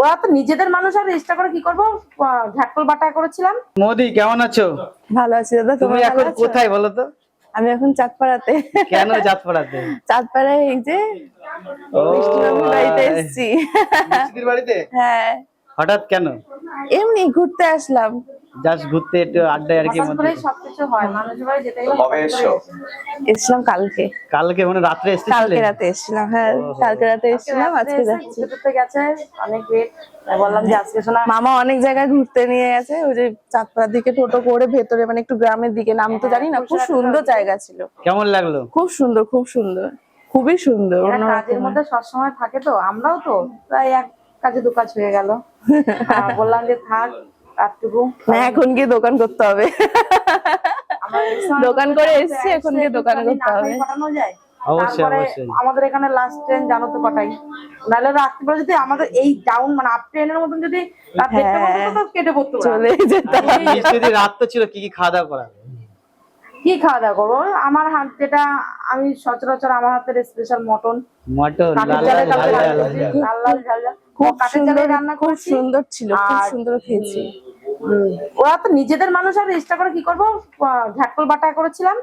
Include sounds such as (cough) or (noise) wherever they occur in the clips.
ওরা তো নিজেদের মানুষ আর রেজিস্টার করে কি করব? ঝাটকল বাটা করেছিলাম। মোদি কেমন আছো? ভালো আছি দাদা তুমি এখন কোথায় বলো তো? আমি এখন চাঁদপাড়াতে। কেন চাঁদপাড়াতে? চাঁদপাড়ায় এই যে ও বাড়িতে এসেছি। বাড়িতে? হ্যাঁ। হঠাৎ কেন? এমনি ঘুরতে আসলাম। জাস্ট ঘুরতে একটু আড্ডা আর কি সবকিছু হয় মানুষের বাড়ি যেতে গেলে কবে এসছো? এসেছিলাম কালকে। কালকে মানে রাত্রে এসেছিলে কালকে রাতে এসেছিলাম হ্যাঁ কালকে রাতে এসেছিলাম আজকে যাচ্ছি। ঘুরতে গেছে অনেক লেট বললাম যে আজকে শোনা মামা অনেক জায়গায় ঘুরতে নিয়ে গেছে ওই যে চাঁদপাড়ার দিকে টোটো করে ভেতরে মানে একটু গ্রামের দিকে নাম তো জানি না খুব সুন্দর জায়গা। ছিল। কেমন লাগল? খুব সুন্দর খুব সুন্দর খুবই সুন্দর অন্যরকম। কাজের মধ্যে সবসময় থাকে তো আমরাও তো প্রায় এক কাজে দু কাজ হয়ে গেল। (laughs) বললাম যে থাক এখন গিয়ে দোকান করতে হবে। দোকান করে এসেছি, এখন গিয়ে দোকান করতে হবে। আমাদের এখানে লাস্ট ট্রেন জানো তো কটাই নাহলে রাত্রিবেলা যদি আমাদের এই ডাউন মানে আপ ট্রেনের মতন যদি রাত দেড়টা হ্যাঁ। পর্যন্ত কেটে পড়তো চলে যেতাম যদি রাত তো ছিল কি কি খাওয়া দাওয়া করা কি খাওয়া দাওয়া করব? আমার হাত যেটা আমি সচরাচর আমার হাতের স্পেশাল মটন মটন লাল লাল ঝাল ঝাল খুব কাঠের সুন্দর রান্না খুব সুন্দর ছিল খুব সুন্দর খেয়েছি। ওরা তো নিজেদের মানুষ আর এক্সট্রা করে কি করব? আহ, ঝাটকল বাটা করেছিলাম।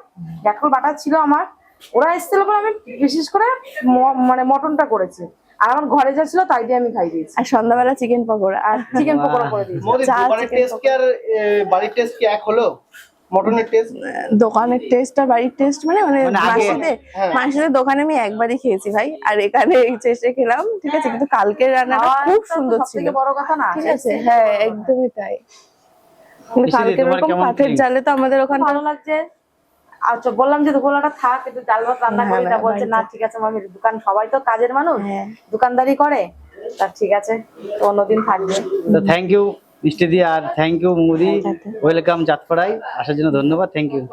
ঢাকল বাটা ছিল আমার। ওরা এসেছিল বলে আমি বিশেষ করে মানে মটনটা করেছি। আর আমার ঘরে যা ছিল তাই দিয়ে আমি খাই দিয়েছি। আর সন্ধ্যাবেলা চিকেন পকোড়া। আর চিকেন পকোড়া করে দিয়েছি। টেস্ট কি আর বাড়ির টেস্ট কি এক হলো? মটনের টেস্ট দোকানের টেস্ট আর বাড়ির টেস্ট মানে মানে মানে মাসিদের হ্যাঁ। মাসিদের দোকানে আমি একবারই খেয়েছি ভাই। আর এখানে এই যে এসে খেলাম ঠিক আছে? কিন্তু কালকের রান্নাটা খুব সুন্দর ছিল। বড় কথা না। ঠিক আছে? হ্যাঁ একদমই তাই। কিন্তু কাঠের জালে তো আমাদের ওখানে ভালো লাগছে? আচ্ছা বললাম যে দুপুরটা থাক একটু ডাল ভাত রান্না হ্যাঁ, করি। তা বলছে না ঠিক আছে মামি দোকান সবাই তো কাজের মানুষ। হ্যাঁ। দোকানদারি করে। তা ঠিক আছে তো অন্যদিন থাকবে। থ্যাংক ইউ মিষ্টি দি আর থ্যাংক ইউ মোদি। ওয়েলকাম চাঁদপাড়ায় আসার জন্য ধন্যবাদ থ্যাংক ইউ